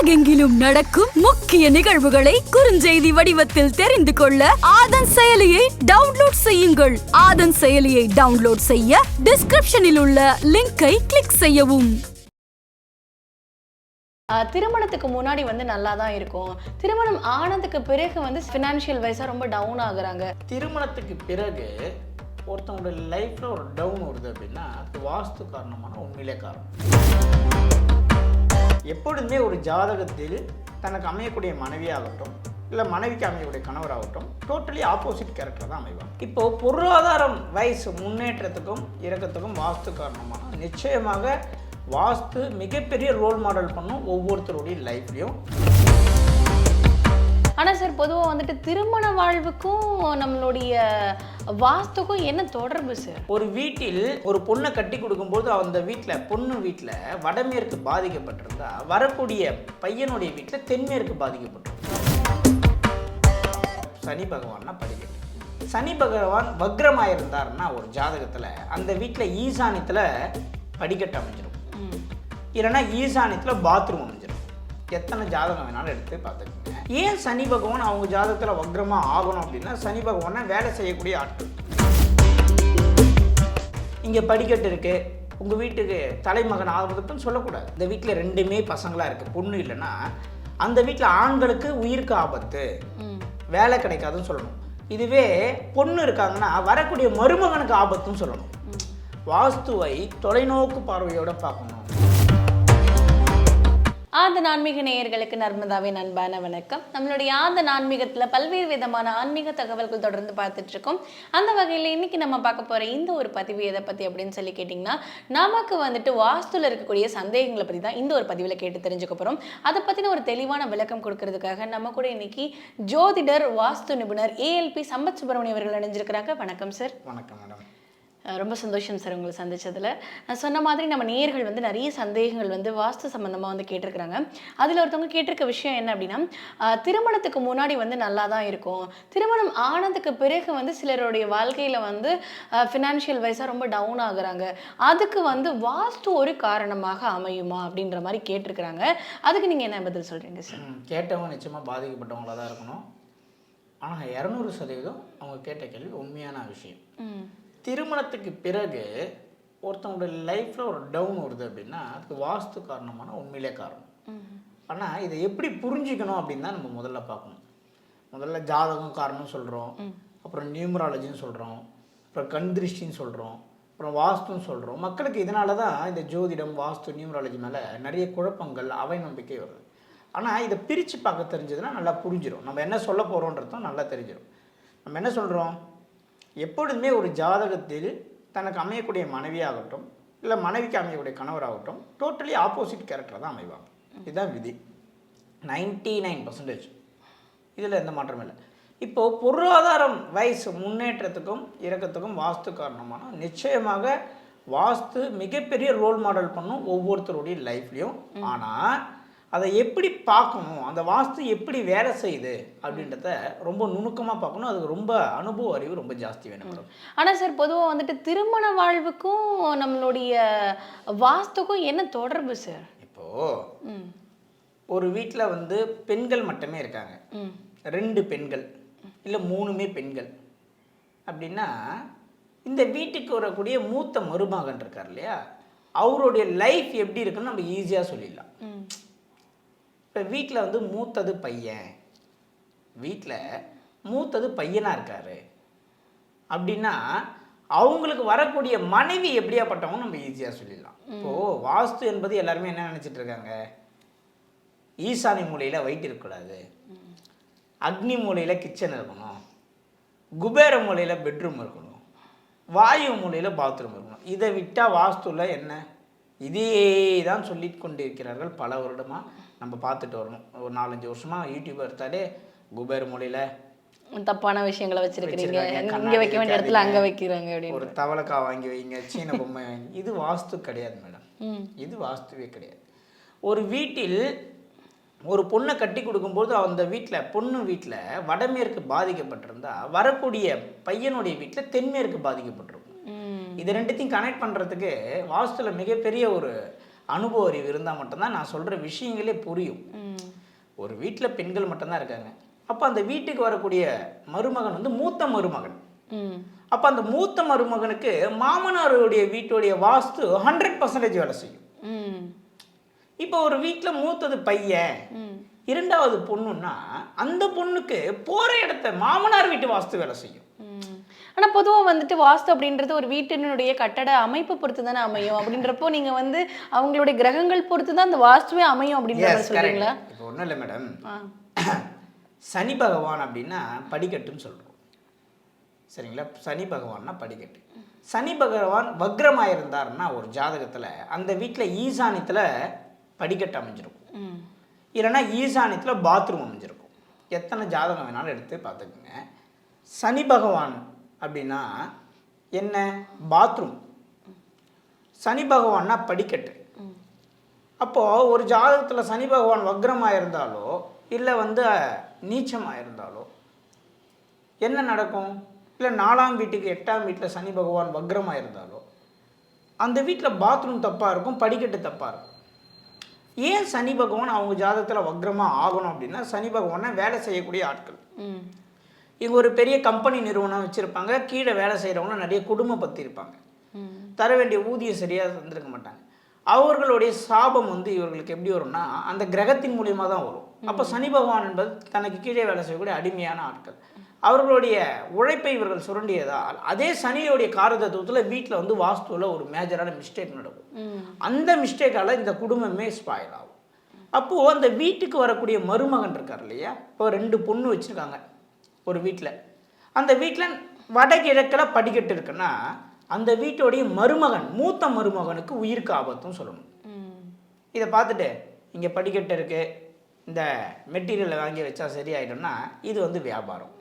உலகெங்கிலும் நடக்கும் முக்கிய நிகழ்வுகளை குறுஞ்செய்தி வடிவத்தில் தெரிந்து கொள்ள ஆதன் செயலியை டவுன்லோட் செய்யுங்கள். ஆதன் செயலியை டவுன்லோட் செய்ய டிஸ்கிரிப்ஷனில் உள்ள லிங்கை கிளிக் செய்யவும். ஆஹ் திருமணத்துக்கு முன்னாடி வந்து நல்லா தான் இருக்கும். திருமணம் ஆனதுக்கு பிறகு வந்து ஃபினான்ஷியல் வைஸாக ரொம்ப டவுன் ஆகுறாங்க. திருமணத்துக்கு பிறகு ஒருத்தவங்களோட லைஃப்பில் ஒரு டவுன் வருது அப்படின்னா அது வாஸ்து காரணமான உண்மையிலே காரணம். எப்பொழுதுமே ஒரு ஜாதகத்தில் தனக்கு அமையக்கூடிய மனைவியாகட்டும் இல்லை மனைவிக்கு அமையக்கூடிய கணவராகட்டும் டோட்டலி ஆப்போசிட் கேரக்டர் தான் அமைவாங்க. இப்போ பொருளாதாரம் வயசு முன்னேற்றத்துக்கும் இறக்கத்துக்கும் வாஸ்து காரணமான நிச்சயமாக வாஸ்து மிகப்பெரிய ரோல் மாடல் பண்ணும் ஒவ்வொருத்தருடைய லைஃப்லையும் ஆனால் சார் பொதுவாக வந்துட்டு திருமண வாழ்வுக்கும் நம்மளுடைய வாஸ்துக்கும் என்ன தொடர்பு சார்? ஒரு வீட்டில் ஒரு பொண்ணை கட்டி கொடுக்கும்போது அந்த வீட்டில் பொண்ணு வீட்டில் வடமேற்கு பாதிக்கப்பட்டிருந்தா வரக்கூடிய பையனுடைய வீட்டில் தென்மேற்கு பாதிக்கப்பட்டிருக்கும் சனி பகவான்னா படிக்கட்டு. சனி பகவான் வக்ரமாக இருந்தாருன்னா ஒரு ஜாதகத்தில் அந்த வீட்டில் ஈசானியத்தில் படிக்கட்டு அமைஞ்சிரும். ம். இல்லைன்னா ஈசானியத்தில் பாத்ரூம் அமைஞ்சிரும். எத்தனை ஜாதகம் வேணாலும் எடுத்து பார்த்துக்கோங்க. ஏன் சனி பகவான் அவங்க ஜாதகத்தில் வக்ரமாக ஆகணும் அப்படின்னா சனி பகவானை வேலை செய்யக்கூடிய ஆட்கள். இங்கே படிக்கட்டு இருக்கு. உங்கள் வீட்டுக்கு தலைமகன் ஆகிறதுக்குன்னு சொல்லக்கூடாது. இந்த வீட்டில் ரெண்டுமே பசங்களாக இருக்குது பொண்ணு இல்லைன்னா அந்த வீட்டில் ஆண்களுக்கு உயிருக்கு ஆபத்து. வேலை கிடைக்காதுன்னு சொல்லணும். இதுவே பொண்ணு இருக்காங்கன்னா வரக்கூடிய மருமகனுக்கு ஆபத்துன்னு சொல்லணும். வாஸ்துவை தொலைநோக்கு பார்வையோட பார்க்கணும். ஆந்த நான்மீக நேயர்களுக்கு நர்மதாவின் அன்பான வணக்கம். நம்மளுடைய ஆந்த நான்மீகத்தில் பல்வேறு விதமான ஆன்மீக தகவல்கள் தொடர்ந்து பார்த்துட்டு இருக்கோம் அந்த வகையில் இன்னைக்கு நம்ம பார்க்க போகிற இந்த ஒரு பதிவு எதை பற்றி அப்படின்னு சொல்லி கேட்டிங்கன்னா நமக்கு வந்துட்டு வாஸ்துவில் இருக்கக்கூடிய சந்தேகங்களை பற்றி தான் இந்த ஒரு பதிவில் கேட்டு தெரிஞ்சுக்க போகிறோம் அதை பற்றின ஒரு தெளிவான விளக்கம் கொடுக்கறதுக்காக நம்ம கூட இன்னைக்கு ஜோதிடர் வாஸ்து நிபுணர் ஏஎல்பி சம்பத் சுப்பிரமணியம் அவர்கள் இணைஞ்சிருக்கிறாங்க. வணக்கம் சார். வணக்கம் மேடம். ரொம்ப சந்தோஷம் சார் உங்களை சந்திச்சதுல. நான் சொன்ன மாதிரி நம்ம நேயர்கள் வந்து நிறைய சந்தேகங்கள் வந்து வாஸ்து சம்பந்தமா வந்து கேட்டிருக்கிறாங்க. அதில் ஒருத்தவங்க கேட்டிருக்க விஷயம் என்ன அப்படின்னா திருமணத்துக்கு முன்னாடி வந்து நல்லா தான் இருக்கும். திருமணம் ஆனதுக்கு பிறகு வந்து சிலருடைய வாழ்க்கையில வந்து ஃபினான்ஷியல் வைஸாக ரொம்ப டவுன் ஆகுறாங்க. அதுக்கு வந்து வாஸ்து ஒரு காரணமாக அமையுமா அப்படின்ற மாதிரி கேட்டிருக்கிறாங்க. அதுக்கு நீங்க என்ன பதில் சொல்றீங்க சார்? கேட்டவங்க நிச்சயமாக பாதிக்கப்பட்டவங்களாக தான் இருக்கணும். ஆனால் இரநூறு சதவீதம் அவங்க கேட்ட கேள்வி உண்மையான விஷயம். திருமணத்துக்கு பிறகு ஒருத்தவங்களோட லைஃப்பில் ஒரு டவுன் வருது அப்படின்னா அதுக்கு வாஸ்து காரணமான உண்மையிலே காரணம். ஆனால் இதை எப்படி புரிஞ்சுக்கணும் அப்படின்னு தான் நம்ம முதல்ல பார்க்கணும். முதல்ல ஜாதகம் காரணம் சொல்கிறோம் அப்புறம் நியூமராலஜின்னு சொல்கிறோம் அப்புறம் கண் திருஷ்டின்னு சொல்கிறோம் அப்புறம் வாஸ்துன்னு சொல்கிறோம் மக்களுக்கு இதனால தான் இந்த ஜோதிடம் வாஸ்து நியூமராலஜி மேலே நிறைய குழப்பங்கள் அவை நம்பிக்கை வருது. ஆனால் இதை பிரித்து பார்க்க தெரிஞ்சதுன்னா நல்லா புரிஞ்சிடும் நம்ம என்ன சொல்ல போகிறோன்றதும் நல்லா தெரிஞ்சிடும் நம்ம என்ன சொல்கிறோம் எப்பொழுதுமே ஒரு ஜாதகத்தில் தனக்கு அமையக்கூடிய மனைவியாகட்டும் இல்லை மனைவிக்கு அமையக்கூடிய கணவராகட்டும் டோட்டலி ஆப்போசிட் கேரக்டர் தான் அமைவாங்க. இதுதான் விதி. நைன்டி நைன் பர்சன்டேஜ் இதில் எந்த மாற்றமும் இல்லை. இப்போது பொருளாதாரம் வயசு முன்னேற்றத்துக்கும் இறக்கத்துக்கும் வாஸ்து காரணமான நிச்சயமாக வாஸ்து மிகப்பெரிய ரோல் மாடல் பண்ணும் ஒவ்வொருத்தருடைய லைஃப்லையும் ஆனால் அதை எப்படி பார்க்கணும்? அந்த வாஸ்து எப்படி வேலை செய்யுது? அப்படின்றத ரொம்ப நுணுக்கமாக பார்க்கணும். அதுக்கு ரொம்ப அனுபவ அறிவு ரொம்ப ஜாஸ்தி வேணும். மேடம் ஆனா சார் பொதுவா வந்துட்டு திருமண வாழ்வுக்கும் நம்மளுடைய வாஸ்துக்கும் என்ன தொடர்பு சார்? இப்போது ஒரு வீட்டில் வந்து பெண்கள் மட்டுமே இருக்காங்க. ரெண்டு பெண்கள் இல்லை மூணுமே பெண்கள். அப்படின்னா இந்த வீட்டுக்கு வரக்கூடிய மூத்த மருமகன் இருக்கார் இல்லையா? அவருடைய லைஃப் எப்படி இருக்குன்னு நம்ம ஈஸியாக சொல்லிடலாம். இப்போ வீட்டில் வந்து மூத்தது பையன். வீட்டில் மூத்தது பையனாக இருக்காரு. அப்படின்னா அவங்களுக்கு வரக்கூடிய மனைவி எப்படியாப்பட்டவங்க நம்ம ஈஸியாக சொல்லிடலாம். இப்போது வாஸ்து என்பது எல்லாருமே என்ன நினச்சிட்டு இருக்காங்க? ஈசானி மூலையில் வயிற்று இருக்கக்கூடாது. அக்னி மூலையில் கிச்சன் இருக்கணும். குபேர மூலையில் பெட்ரூம் இருக்கணும். வாயு மூலையில் பாத்ரூம் இருக்கணும். இதை விட்டால் வாஸ்துவில் என்ன? இதே தான் சொல்லி கொண்டிருக்கிறார்கள். பல வருடமாக நம்ம பார்த்துட்டு வரணும். ஒரு நாலஞ்சு வருஷமாக யூடியூப் எடுத்தாலே குபேர மூலையில் தப்பான விஷயங்களை வச்சிருக்காங்க, இங்க வைக்க வேண்டிய இடத்துல அங்க வைக்கிறாங்க அப்படின்னு. ஒரு தவளைக்காய் வாங்கி வைங்க சீன பொம்மை வாங்கி. இது வாஸ்து கிடையாது மேடம். இது வாஸ்துவே கிடையாது. ஒரு வீட்டில் ஒரு பொண்ணை கட்டி கொடுக்கும்போது அந்த வீட்டில் பொண்ணு வீட்டில் வடமேற்கு பாதிக்கப்பட்டிருந்தா வரக்கூடிய பையனுடைய வீட்டில் தென்மேற்கு பாதிக்கப்பட்டிருக்கும். இது ரெண்டுத்தையும் கனெக்ட் பண்ணுறதுக்கு வாஸ்துல மிகப்பெரிய ஒரு அனுபவ அறிவு இருந்தால் மட்டும்தான் நான் சொல்கிற விஷயங்களே புரியும். ஒரு வீட்டில் பெண்கள் மட்டும்தான் இருக்காங்க. அப்போ அந்த வீட்டுக்கு வரக்கூடிய மருமகன் வந்து மூத்த மருமகன். அப்போ அந்த மூத்த மருமகனுக்கு மாமனாருடைய வீட்டுடைய வாஸ்து ஹண்ட்ரட் பர்சன்டேஜ் வேலை செய்யும். ம். இப்போ ஒரு வீட்டில் மூத்தது பையன். இரண்டாவது பொண்ணுன்னா அந்த பொண்ணுக்கு போகிற இடத்த மாமனார் வீட்டு வாஸ்து வேலை செய்யும். ம். ஆனா பொதுவா வந்துட்டு வாஸ்து அப்படின்றது ஒரு வீட்டினுடைய கட்டட அமைப்பு பொறுத்து தானே அமையும். அப்படின்றப்போ நீங்க வந்து அவங்களுடைய கிரகங்கள் பொறுத்து தான் அந்த வாஸ்துவே அமையும் அப்படின்ற சொல்றீங்களா? இப்போ ஒன்றும் இல்லை மேடம். சனி பகவான் அப்படின்னா படிக்கட்டுன்னு சொல்கிறோம் சரிங்களா? சனி பகவான்னா படிக்கட்டு. சனி பகவான் வக்ரமாக இருந்தாருன்னா ஒரு ஜாதகத்தில் அந்த வீட்டில் ஈசானியத்தில் படிக்கட்டு அமைஞ்சிருக்கும். இல்லைன்னா ஈசானியத்தில் பாத்ரூம் அமைஞ்சிருக்கும். எத்தனை ஜாதகம் வேணாலும் எடுத்து பார்த்துக்குங்க. சனி பகவான் அப்படின்னா என்ன? பாத்ரூம் சனி பகவான்னா படிக்கட்டு. அப்போது ஒரு ஜாதகத்தில் சனி பகவான் வக்ரமாக இருந்தாலோ இல்லை வந்து நீச்சமாக இருந்தாலோ என்ன நடக்கும்? இல்லை நாலாம் வீட்டுக்கு எட்டாம் வீட்டில் சனி பகவான் வக்ரமாக இருந்தாலோ அந்த வீட்டில் பாத்ரூம் தப்பாக இருக்கும் படிக்கட்டு தப்பாக இருக்கும். ஏன் சனி பகவான் அவங்க ஜாதகத்தில் வக்ரமாக ஆகணும் அப்படின்னா சனி பகவானை வேலை செய்யக்கூடிய ஆட்கள். ம் இவங்க ஒரு பெரிய கம்பெனி நிறுவனம் வச்சுருப்பாங்க. கீழே வேலை செய்கிறவங்க நிறைய குடும்பம் பற்றி இருப்பாங்க. தர வேண்டிய ஊதியம் சரியாக தந்திருக்க மாட்டாங்க. அவர்களுடைய சாபம் வந்து இவர்களுக்கு எப்படி வரும்னா அந்த கிரகத்தின் மூலியமாக தான் வரும். அப்போ சனி பகவான் என்பது தனக்கு கீழே வேலை செய்யக்கூடிய அடிமையான ஆட்கள். அவர்களுடைய உழைப்பை இவர்கள் சுரண்டியதால் அதே சனியோடைய காரதத்துவத்தில் வீட்டில் வந்து வாஸ்துவில் ஒரு மேஜரான மிஸ்டேக் நடக்கும். அந்த மிஸ்டேக்கால் இந்த குடும்பமே ஸ்பாயில் ஆகும். அப்போது அந்த வீட்டுக்கு வரக்கூடிய மருமகன் இருக்கார் இல்லையா? இப்போ ரெண்டு பொண்ணு வச்சுருக்காங்க. ஒரு வீட்டில் அந்த வீட்டில் வடகிழக்கில் படிக்கட்டு இருக்குன்னா அந்த வீட்டுடைய மருமகன் மூத்த மருமகனுக்கு உயிருக்கு ஆபத்தும் சொல்லணும். இதை பார்த்துட்டு இங்கே படிக்கட்டு இருக்குது இந்த மெட்டீரியலை வாங்கி வச்சா சரியாயிடும்னா இது வந்து வியாபாரம்.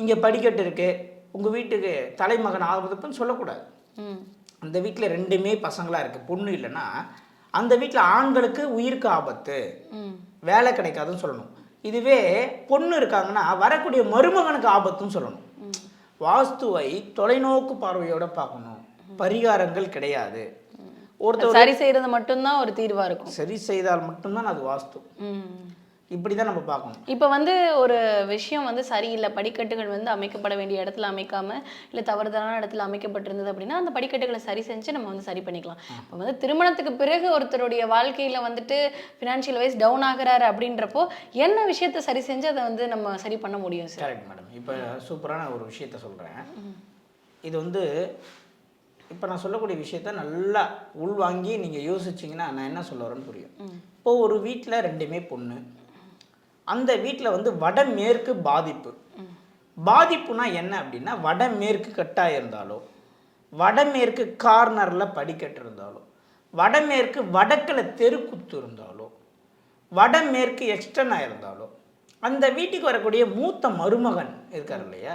இங்கே படிக்கட்டு இருக்குது உங்கள் வீட்டுக்கு தலைமகன் ஆகுதுப்புன்னு சொல்லக்கூடாது. அந்த வீட்டில் ரெண்டுமே பசங்களாக இருக்குது பொண்ணு இல்லைன்னா அந்த வீட்டில் ஆண்களுக்கு உயிருக்கு ஆபத்து. வேலை கிடைக்காதுன்னு சொல்லணும். இதுவே பொண்ணு இருக்காங்கன்னா வரக்கூடிய மருமகனுக்கு ஆபத்துன்னு சொல்லணும். வாஸ்துவை தொலைநோக்கு பார்வையோட பார்க்கணும். பரிகாரங்கள் கிடையாது. ஒருத்தர் சரி செய்யறது மட்டும்தான் ஒரு தீர்வா இருக்கும். சரி செய்தால் மட்டும்தான் அது வாஸ்து. இப்படி தான் நம்ம பார்க்கணும். இப்போ வந்து ஒரு விஷயம் வந்து சரியில்லை. படிக்கட்டுகள் வந்து அமைக்கப்பட வேண்டிய இடத்துல அமைக்காம இல்லை தவறுதலான இடத்துல அமைக்கப்பட்டிருந்தது அப்படின்னா அந்த படிக்கட்டுகளை சரி செஞ்சு நம்ம வந்து சரி பண்ணிக்கலாம். இப்போ வந்து திருமணத்துக்கு பிறகு ஒருத்தருடைய வாழ்க்கையில வந்துட்டு ஃபினான்ஷியல் வைஸ் டவுன் ஆகுறாரு அப்படின்றப்போ என்ன விஷயத்த சரி செஞ்சு அதை வந்து நம்ம சரி பண்ண முடியும் சார் கரெக்ட் மேடம் இப்போ சூப்பரான ஒரு விஷயத்த சொல்கிறேன் இது வந்து இப்போ நான் சொல்லக்கூடிய விஷயத்த நல்லா உள்வாங்கி நீங்கள் யோசிச்சிங்கன்னா நான் என்ன சொல்ல வரேன்னு புரியும். இப்போ ஒரு வீட்டில் ரெண்டுமே பொண்ணு. அந்த வீட்டில் வந்து வடமேற்கு பாதிப்பு. பாதிப்புனா என்ன அப்படின்னா வடமேற்கு கட்டாக இருந்தாலோ வடமேற்கு கார்னரில் படிக்கட்டு இருந்தாலோ வடமேற்கு வடக்கில் தெருக்குத்து இருந்தாலோ வடமேற்கு எக்ஸ்டர்னாக இருந்தாலோ அந்த வீட்டுக்கு வரக்கூடிய மூத்த மருமகன் இருக்கார் இல்லையா?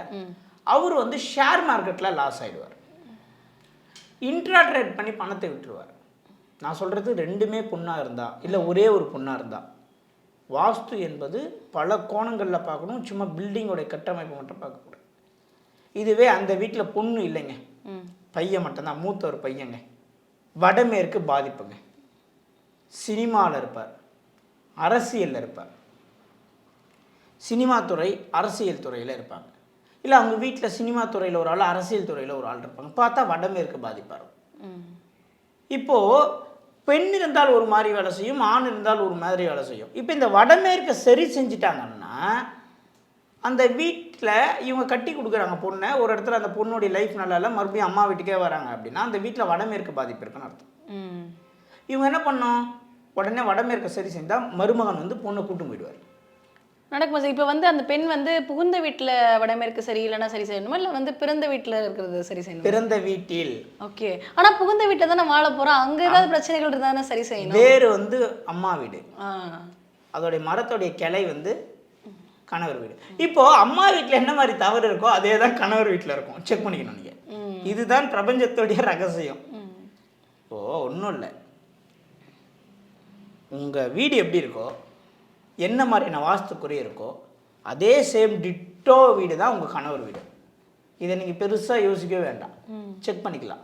அவர் வந்து ஷேர் மார்க்கெட்டில் லாஸ் ஆகிடுவார் இன்ட்ரா ட்ரேட் பண்ணி பணத்தை விட்டுருவார். நான் சொல்கிறது ரெண்டுமே பொண்ணாக இருந்தா இல்லை ஒரே ஒரு பொண்ணாக இருந்தா வாஸ்து என்பது பல கோணங்களில் பார்க்கணும். சும்மா பில்டிங்கோடைய கட்டமைப்பு மட்டும் பார்க்கக்கூடாது. இதுவே அந்த வீட்டில் பொண்ணு இல்லைங்க. பையன் மட்டும்தான். மூத்த ஒரு பையங்க. வடமேற்கு பாதிப்புங்க. சினிமாவில் இருப்பார். அரசியலில் இருப்பார். சினிமா துறை அரசியல் துறையில் இருப்பாங்க. இல்லை அவங்க வீட்டில் சினிமா துறையில் ஒரு ஆள் அரசியல் துறையில் ஒரு ஆள் இருப்பாங்க. பார்த்தா வடமேற்கு பாதிப்பார் இப்போது பெண் இருந்தால் ஒரு மாதிரி வேலை செய்யும் ஆண் இருந்தால் ஒரு மாதிரி வேலை செய்யும். இப்போ இந்த வடமேற்கை சரி செஞ்சிட்டாங்கன்னா அந்த வீட்டில் இவங்க கட்டி கொடுக்குறாங்க பொண்ணை. ஒரு இடத்துல அந்த பொண்ணுடைய லைஃப் நல்லா இல்லை மறுபடியும் அம்மா வீட்டுக்கே வராங்க அப்படின்னா அந்த வீட்டில் வடமேற்கு பாதிப்பு இருக்குன்னு அர்த்தம். இவங்க என்ன பண்ணோம் உடனே வடமேற்கை சரி செஞ்சால் மருமகன் வந்து பொண்ணை கூட்டு போயிடுவார். நடக்குமா சார் இப்போ வந்து அந்த பெண் வந்து புகுந்த வீட்டில் வடமேற்கு சரி இல்லைன்னா சரி செய்யணுமா? இல்லை வந்து பிறந்த வீட்டில் இருக்கிறது சரி செய்யணும்? பிறந்த வீட்டில். ஓகே. ஆனா புகுந்த வீட்டில் தானே வாழ போறோம். அங்க ஏதாவது பிரச்சனைகள் இருந்தா தானே சரி செய்யணும். வேறு வந்து அம்மா வீடு. அதோடைய மரத்தோடைய கிளை வந்து கணவர் வீடு. இப்போ அம்மா வீட்டில் என்ன மாதிரி தவறு இருக்கோ அதே தான் கணவர் வீட்டில் இருக்கும். செக் பண்ணிக்கணும் நீங்கள் இதுதான் பிரபஞ்சத்துடைய ரகசியம். இப்போ ஒன்றும் இல்லை. உங்கள் வீடு எப்படி இருக்கோ என்ன மாதிரியான வாஸ்துக்குறி இருக்கோ அதே சேம் டிட்டோ வீடு தான் உங்கள் கணவர் வீடு. இதை நீங்கள் பெருசாக யோசிக்கவே வேண்டாம். செக் பண்ணிக்கலாம்.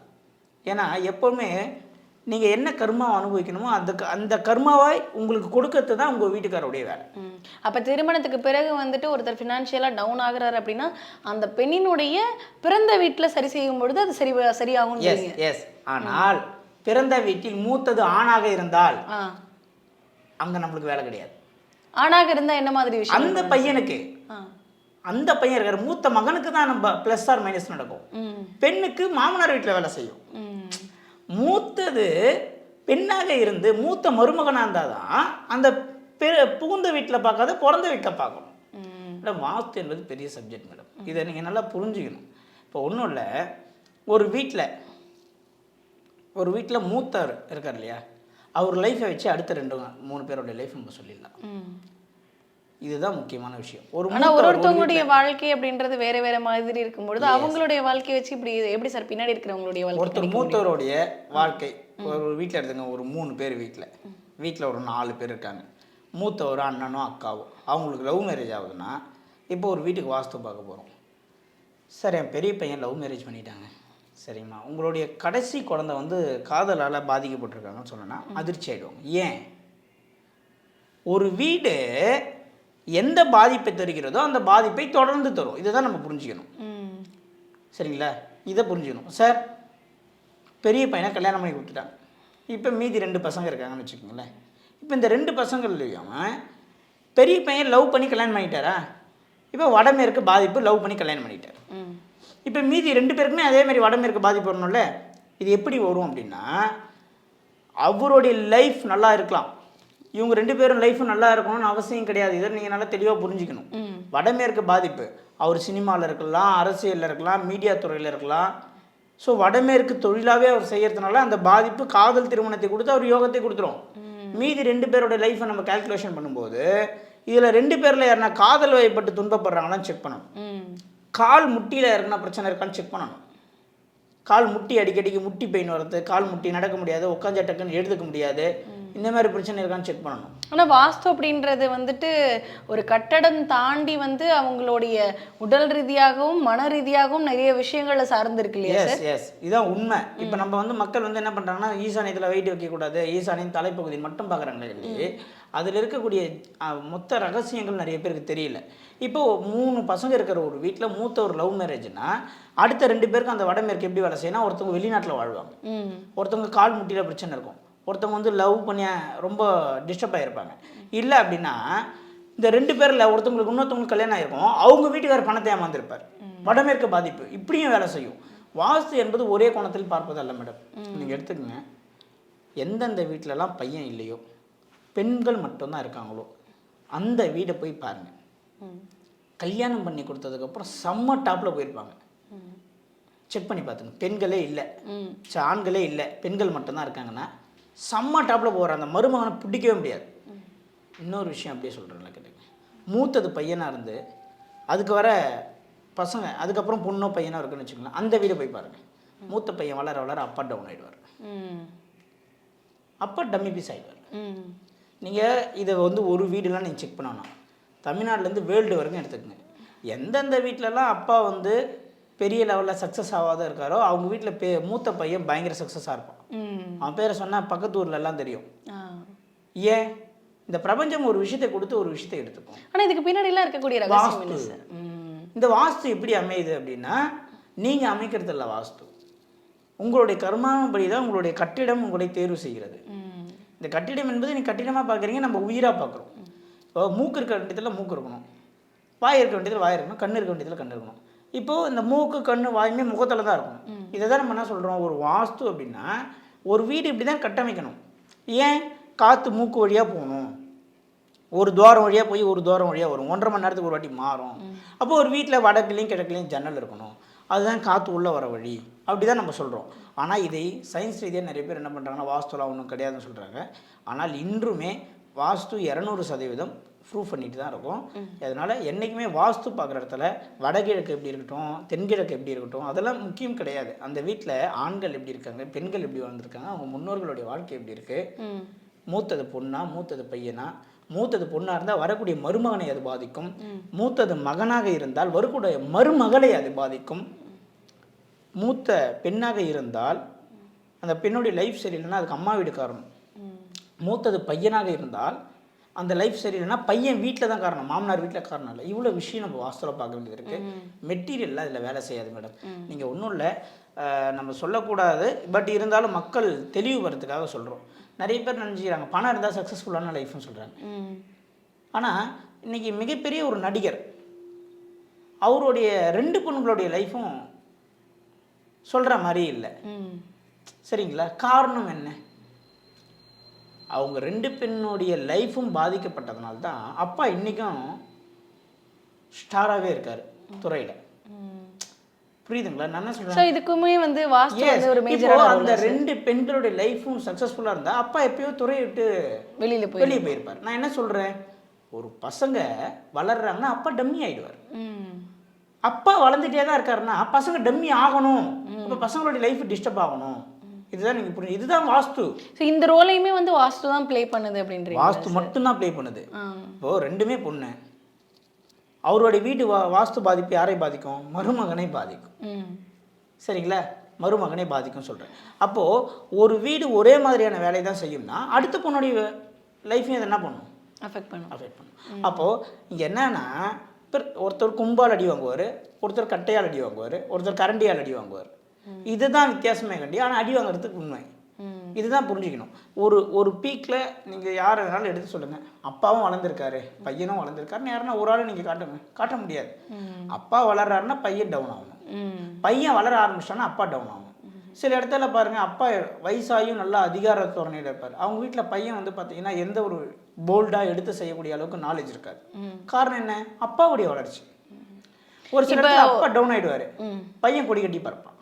ஏன்னா எப்போவுமே நீங்கள் என்ன கர்மாவை அனுபவிக்கணுமோ அந்த க- அந்த கர்மாவாய் உங்களுக்கு கொடுக்கறது தான் உங்கள் வீட்டுக்காரருடைய வேலை. அப்ப திருமணத்துக்கு பிறகு வந்துட்டு ஒருத்தர் ஃபினான்ஷியலா டவுன் ஆகுறாரு அப்படின்னா அந்த பெண்ணினுடைய பிறந்த வீட்டுல சரி செய்யும் பொழுது அது சரி சரியாகும் எஸ் எஸ் ஆனால் பிறந்த வீட்டில் மூத்தது ஆணாக இருந்தால் அங்கே நம்மளுக்கு வேலை கிடையாது. ஆணாக இருந்தா என்ன மாதிரி விஷயம் அந்த பையனுக்கு. அந்த பையன் இருக்கார். மூத்த மகனுக்கு தான் நம்ம ப்ளஸ் ஆர் மைனஸ் நடக்கும். பெண்ணுக்கு மாமனார் வீட்டில் வேலை செய்யும். மூத்தது பெண்ணாக இருந்து மூத்த மருமகனாக இருந்தால் தான் அந்த புகுந்த வீட்டில் பார்க்காத பிறந்த வீட்டில் பார்க்கணும். மேடம் வாஸ்து என்பது பெரிய சப்ஜெக்ட் மேடம் இதை நீங்கள் நல்லா புரிஞ்சுக்கணும். இப்போ ஒன்றும் இல்லை. ஒரு வீட்டில் ஒரு வீட்டில் மூத்தர் இருக்கார் இல்லையா? அவர் லைஃப்பை வச்சு அடுத்த ரெண்டு மூணு பேரோட லைஃப் நம்ம சொல்லிடலாம். இதுதான் முக்கியமான விஷயம். ஒரு ஒரு ஒருத்தவங்களுடைய வாழ்க்கை அப்படின்றது வேற வேற மாதிரி இருக்கும்பொழுது அவங்களுடைய வாழ்க்கையை வச்சு இப்படி எப்படி சார் பின்னாடி இருக்கிறவங்களுடைய வாழ்க்கை ஒருத்தர் மூத்தவருடைய வாழ்க்கை ஒரு வீட்டில் எடுத்துங்க ஒரு மூணு பேர் வீட்டில் வீட்டில் ஒரு நாலு பேர் இருக்காங்க. மூத்தவர் அண்ணனோ அக்காவோ அவங்களுக்கு லவ் மேரேஜ் ஆகுதுன்னா இப்போ ஒரு வீட்டுக்கு வாஸ்து பார்க்க போகிறோம் சார் என் பெரிய பையன் லவ் மேரேஜ் பண்ணிட்டாங்க. சரிம்மா. உங்களுடைய கடைசி குழந்தை வந்து காதலால் பாதிக்கப்பட்டிருக்காங்கன்னு சொன்னோன்னா அதிர்ச்சி ஆயிடுவாங்க. ஏன்? ஒரு வீடு எந்த பாதிப்பை தருகிறதோ அந்த பாதிப்பை தொடர்ந்து தரும். இதை தான் நம்ம புரிஞ்சுக்கணும். சரிங்களா? இதை புரிஞ்சுக்கணும். சார் பெரிய பையனை கல்யாணம் பண்ணி கொடுத்துட்டாங்க இப்போ மீதி ரெண்டு பசங்க இருக்காங்கன்னு வச்சுக்கோங்களேன். இப்போ இந்த ரெண்டு பசங்கள்லையும் பெரிய பையன் லவ் பண்ணி கல்யாணம் பண்ணிட்டாரா? இப்போ வடமேற்கு பாதிப்பு லவ் பண்ணி கல்யாணம் பண்ணிட்டார். இப்போ மீதி ரெண்டு பேருக்குமே அதே மாதிரி வடமேற்கு பாதிப்பு வரணும்ல? இது எப்படி வரும் அப்படின்னா அவருடைய லைஃப் நல்லா இருக்கலாம். இவங்க ரெண்டு பேரும் லைஃப் நல்லா இருக்கணும்னு அவசியம் கிடையாது. இதை நீங்கள் நல்லா தெளிவாக புரிஞ்சுக்கணும். வடமேற்கு பாதிப்பு அவர் சினிமாவில் இருக்கலாம் அரசியலில் இருக்கலாம் மீடியா துறையில் இருக்கலாம். ஸோ வடமேற்கு தொழிலாகவே அவர் செய்யறதுனால அந்த பாதிப்பு காதல் திருமணத்தை கொடுத்து அவர் யோகத்தை கொடுத்துரும். மீதி ரெண்டு பேரோட லைஃப்பை நம்ம கால்குலேஷன் பண்ணும்போது இதில் ரெண்டு பேரில் யாருன்னா காதல் வயப்பட்டு துன்பப்படுறாங்களான்னு செக் பண்ணணும். கால் முட்டியில் யாருன்னா பிரச்சனை இருக்கான்னு செக் பண்ணணும். கால் முட்டி அடிக்கடிக்கு முட்டி பெயின் வருது கால் முட்டி நடக்க முடியாது உட்காந்தா டக்குன்னு எழுதுக்க முடியாது. இந்த மாதிரி பிரச்சனை இருக்கான்னு செக் பண்ணணும். ஆனா வாஸ்து அப்படின்றது வந்துட்டு ஒரு கட்டடம் தாண்டி வந்து அவங்களுடைய உடல் ரீதியாகவும் மன ரீதியாகவும் நிறைய விஷயங்களை சார்ந்து இருக்கு இல்லையா எஸ் எஸ் இதான் உண்மை. இப்போ நம்ம வந்து மக்கள் வந்து என்ன பண்ணுறாங்கன்னா ஈசானியத்தில் வெயிட் வைக்கக்கூடாது. ஈசானியின் தலைப்பகுதி மட்டும் பார்க்குறாங்களே அதில் இருக்கக்கூடிய மொத்த ரகசியங்கள் நிறைய பேருக்கு தெரியல. இப்போ மூணு பசங்க இருக்கிற ஒரு வீட்டில் மூத்த ஒரு லவ் மேரேஜ்னா அடுத்த ரெண்டு பேருக்கும் அந்த வடமேற்கு எப்படி வேலை செய்யணும் ஒருத்தவங்க வெளிநாட்டில் வாழ்வாங்க. ஒருத்தவங்க கால் முட்டியில் பிரச்சனை இருக்கும். ஒருத்தவங்க வந்து லவ் பண்ணி ரொம்ப டிஸ்டர்ப் ஆகிருப்பாங்க இல்லை அப்படின்னா இந்த ரெண்டு பேரில் ஒருத்தவங்களுக்கு இன்னொருத்தவங்களுக்கு கல்யாணம் ஆயிருக்கும் அவங்க வீட்டுக்காரர் பணத்தை ஏமாந்துருப்பார். வடமேற்கு பாதிப்பு இப்படியும் வேலை செய்யும். வாஸ்து என்பது ஒரே கோணத்தில் பார்ப்பது அல்ல மேடம் நீங்கள் எடுத்துக்கங்க. எந்தெந்த வீட்டிலலாம் பையன் இல்லையோ பெண்கள் மட்டும்தான் இருக்காங்களோ அந்த வீடை போய் பாருங்கள் கல்யாணம் பண்ணி கொடுத்ததுக்கப்புறம் செம்ம டாப்பில் போயிருப்பாங்க. செக் பண்ணி பார்த்துங்க. பெண்களே இல்லை. ஆண்களே இல்லை. பெண்கள் மட்டும்தான் இருக்காங்கன்னா செம்ம டாப்பில் போகிற அந்த மருமகனை பிடிக்கவே முடியாது. இன்னொரு விஷயம் அப்படியே சொல்கிறேன்ல கேட்டுங்க மூத்தது பையனாக இருந்து அதுக்கு வர பசங்க அதுக்கப்புறம் பொண்ணோ பையனோ இருக்குன்னு வச்சுக்கலாம் அந்த வீடை போய் பாருங்கள் மூத்த பையன் வளர வளர அப்பா டவுன் ஆகிடுவார் அப்பா டம்மி பீஸ் ஆகிடுவார் நீங்கள் இதை வந்து ஒரு வீடுலாம் நீங்கள் செக் பண்ணணும். தமிழ்நாட்டிலேருந்து வேர்ல்டு வரைக்கும் எடுத்துக்கங்க. எந்தெந்த வீட்டிலலாம் அப்பா வந்து பெரிய லெவலில் சக்ஸஸ் ஆகாத இருக்காரோ அவங்க வீட்டில் பே மூத்த பையன் பயங்கர சக்ஸஸாக இருப்பான். அவன் பேரை சொன்னால் பக்கத்து ஊர்ல எல்லாம் தெரியும் ஏன்? இந்த பிரபஞ்சம் ஒரு விஷயத்தை கொடுத்து ஒரு விஷயத்தை எடுத்துக்கும். ஆனா இதுக்கு பின்னாடிலாம் இருக்கக்கூடிய வாஸ்து. இந்த வாஸ்து எப்படி அமையுது அப்படின்னா நீங்கள் அமைக்கிறது இல்லை வாஸ்து. உங்களுடைய கர்மாவின்படி தான் உங்களுடைய கட்டிடம் உங்களை தேர்வு செய்கிறது. இந்த கட்டிடம் என்பது நீ கட்டிடமாக பார்க்குறீங்க நம்ம உயிராக பார்க்குறோம். இப்போ மூக்கு இருக்க வேண்டியதில் மூக்கு இருக்கணும். வாய் இருக்க வேண்டியதில் வாய் இருக்கணும் கண் இருக்க வேண்டியதில் கண் இருக்கணும். இப்போது இந்த மூக்கு கண் வாயுமே முகத்தில் தான் இருக்கும். இதை தான் நம்ம என்ன சொல்கிறோம் ஒரு வாஸ்து அப்படின்னா ஒரு வீடு இப்படி தான் கட்டமைக்கணும். ஏன்? காற்று மூக்கு வழியாக போகணும். ஒரு துவாரம் வழியாக போய் ஒரு துவாரம் வழியாக வரும். ஒன்றரை மணி நேரத்துக்கு ஒரு வாட்டி மாறும். அப்போ ஒரு வீட்டில் வடக்குலையும் கிழக்குலையும் ஜன்னல் இருக்கணும். அதுதான் காற்று உள்ளே வர வழி. அப்படி தான் நம்ம சொல்கிறோம் ஆனால் இதை சயின்ஸ் ரீதியாக நிறைய பேர் என்ன பண்ணுறாங்கன்னா வாஸ்துலாம் ஒன்றும் கிடையாதுன்னு சொல்கிறாங்க ஆனால் இன்றுமே வாஸ்து இரநூறு சதவீதம் ப்ரூவ் பண்ணிட்டு தான் இருக்கும். அதனால் என்றைக்குமே வாஸ்து பார்க்குற இடத்துல வடகிழக்கு எப்படி இருக்கட்டும் தென்கிழக்கு எப்படி இருக்கட்டும் அதெல்லாம் முக்கியம் கிடையாது. அந்த வீட்டில் ஆண்கள் எப்படி இருக்காங்க பெண்கள் எப்படி வாழ்ந்துருக்காங்க அவங்க முன்னோர்களுடைய வாழ்க்கை எப்படி இருக்குது மூத்தது பொண்ணா மூத்தது பையனா? மூத்தது பொண்ணா இருந்தால் வரக்கூடிய மருமகனை அது பாதிக்கும். மூத்தது மகனாக இருந்தால் வரக்கூடிய மருமகளை அது பாதிக்கும். மூத்த பெண்ணாக இருந்தால் அந்த பெண்ணுடைய லைஃப் சரியில்லைன்னா அதுக்கு அம்மா வீடு காரணம் மூத்தது பையனாக இருந்தால் அந்த லைஃப் சரியில்லைன்னா பையன் வீட்டில் தான் காரணம். மாமனார் வீட்டில் காரணம் இல்லை. இவ்வளோ விஷயம் நம்ம வாஸ்தவம் பார்க்க வேண்டியது இருக்குது மெட்டீரியல்லாம் இதில் வேலை செய்யாது மேடம் நீங்கள் ஒன்றும் இல்லை. நம்ம சொல்லக்கூடாது. பட் இருந்தாலும் மக்கள் தெளிவுபடுறதுக்காக சொல்கிறோம் நிறைய பேர் நினச்சிக்கிறாங்க. பணம் இருந்தால் சக்ஸஸ்ஃபுல்லான லைஃப்னு சொல்கிறாங்க ஆனால் இன்னைக்கு மிகப்பெரிய ஒரு நடிகர் அவருடைய ரெண்டு பொண்ணுங்களுடைய லைஃப்பும் சொல்கிற மாதிரி இல்லை. சரிங்களா? காரணம் என்ன? அவங்க ரெண்டு பெண்ணுடைய லைஃப்பும் பாதிக்கப்பட்டதுனால தான் அப்பா இன்றைக்கும் ஸ்டாராகவே இருக்கார் துறையில். புரியுதுங்களா? நான் என்ன சொல்கிறேன் இதுக்குமே வந்து வாஸ்து இப்போ அந்த ரெண்டு பெண்களுடைய லைஃப்பும் சக்ஸஸ்ஃபுல்லாக இருந்தால் அப்பா எப்பயோ துறையை விட்டு வெளியில போய் வெளியே போயிருப்பார். நான் என்ன சொல்கிறேன் ஒரு பசங்க வளர்றாங்கன்னா அப்பா டம்மி ஆயிடுவார். ம். அப்பா வளர்ந்துட்டே தான் இருக்காருன்னா பசங்க டம்மி ஆகணும். அப்போ பசங்களுடைய லைஃப் டிஸ்டர்ப் ஆகணும். இதுதான் நீங்கள் புரியும் இதுதான் வாஸ்து. ஸோ இந்த ரோலையுமே வந்து வாஸ்து தான் ப்ளே பண்ணுது அப்படின்றீங்க வாஸ்து மட்டும்தான் ப்ளே பண்ணுது. ஆ. இப்போ ரெண்டுமே பொண்ணு. அவருடைய வீட்டு வா வாஸ்து பாதிப்பு யாரை பாதிக்கும்? மருமகனை பாதிக்கும். சரிங்களா? மருமகனை பாதிக்கும் சொல்கிறேன் அப்போது ஒரு வீடு ஒரே மாதிரியான வேலையை தான் செய்யும்னா அடுத்த பொண்ணுடைய லைஃப்பையும் அது என்ன பண்ணும்? அஃபெக்ட் பண்ணும். அஃபெக்ட் பண்ணும். அப்போது இங்கே என்னன்னா ஒருத்தர் கும்பால் அடி வாங்குவார் ஒருத்தர் கட்டையால் அடி வாங்குவார் ஒருத்தர் கரண்டியால் அடி வாங்குவார். இதுதான் வித்தியாசமே கண்டி. ஆனால் அடி வாங்குறதுக்கு உண்மை. இதுதான் புரிஞ்சுக்கணும். ஒரு ஒரு பீக்கில் நீங்கள் யாரை வேணாலும் எடுத்து சொல்லுங்கள் அப்பாவும் வளர்ந்துருக்காரு பையனும் வளர்ந்துருக்காருன்னு யாருன்னா ஒரு ஆள் நீங்கள் காட்டுங்க காட்ட முடியாது. அப்பா வளர்றாருன்னா பையன் டவுன் ஆகணும். பையன் வளர ஆரம்பிச்சிட்டான்னா அப்பா டவுன் ஆகும் சில இடத்துல பாருங்க அப்பா வயசாகியும் நல்லா அதிகார தோரணையில் இருப்பார். அவங்க வீட்டில் பையன் வந்து பார்த்தீங்கன்னா எந்த ஒரு போல்டாக எடுத்து செய்யக்கூடிய அளவுக்கு நாலேஜ் இருக்காது. காரணம் என்ன? அப்பாவுடைய வளர்ச்சி. ஒரு சில இடத்துல அப்பா டவுன் ஆயிடுவாரு. பையன் கொடி கட்டி பறப்பான். ம்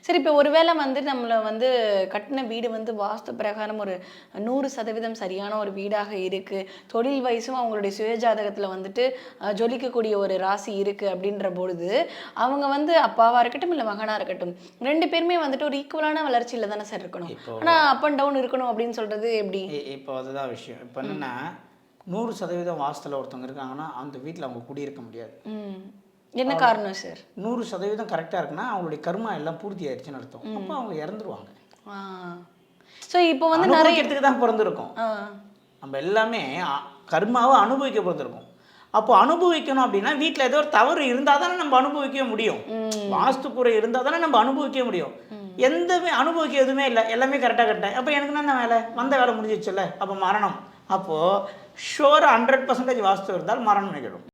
சரி இப்போ ஒருவேளை வந்து நம்மளை வந்து கட்டின வீடு வந்து வாஸ்து பிரகாரம் ஒரு நூறு சதவீதம் சரியான ஒரு வீடாக இருக்கு. தொழில் வயசும் அவங்களுடைய சுயஜாதகத்தில் வந்துட்டு ஜொலிக்கக்கூடிய ஒரு ராசி இருக்கு அப்படின்ற பொழுது அவங்க வந்து அப்பாவா இருக்கட்டும் இல்லை மகனா இருக்கட்டும் ரெண்டு பேருமே வந்துட்டு ஒரு ஈக்குவலான வளர்ச்சியில தானே சார் இருக்கணும். இப்போ- ஆனா அப் அண்ட் டவுன் இருக்கணும் அப்படின்னு சொல்றது எப்படி? இப்போ அதுதான் விஷயம். இப்போ என்னன்னா நூறு சதவீதம் வாசத்தில் ஒருத்தவங்க இருக்காங்கன்னா அந்த வீட்டில் அவங்க குடியிருக்க முடியாது. என்ன காரணம் சார்? நூறு சதவீதம் கரெக்டாக இருக்குன்னா அவங்களுடைய கர்மா எல்லாம் பூர்த்தி ஆயிடுச்சுன்னு அர்த்தம். அப்போ அவங்க இறந்துருவாங்க. ஸோ இப்போ வந்து நிறைய அனுபவிக்கிறதுக்கு தான் பிறந்திருக்கோம். நம்ம எல்லாமே கர்மாவை அனுபவிக்க பிறந்திருக்கோம். அப்போ அனுபவிக்கணும் அப்படின்னா வீட்டில் ஏதோ ஒரு தவறு இருந்தால் தானே நம்ம அனுபவிக்க முடியும். வாஸ்து குறை இருந்தால் தானே நம்ம அனுபவிக்க முடியும். எந்தமே அனுபவிக்க எதுவுமே இல்லை. எல்லாமே கரெக்டாக கரெக்டாக அப்போ எனக்கு என்ன வேலை? வந்த வேலை முடிஞ்சிச்சுல்ல அப்போ மரணம். அப்போது ஷோர் ஹண்ட்ரட் பர்சன்டேஜ் வாஸ்து இருந்தால் மரணம் நிகழும்.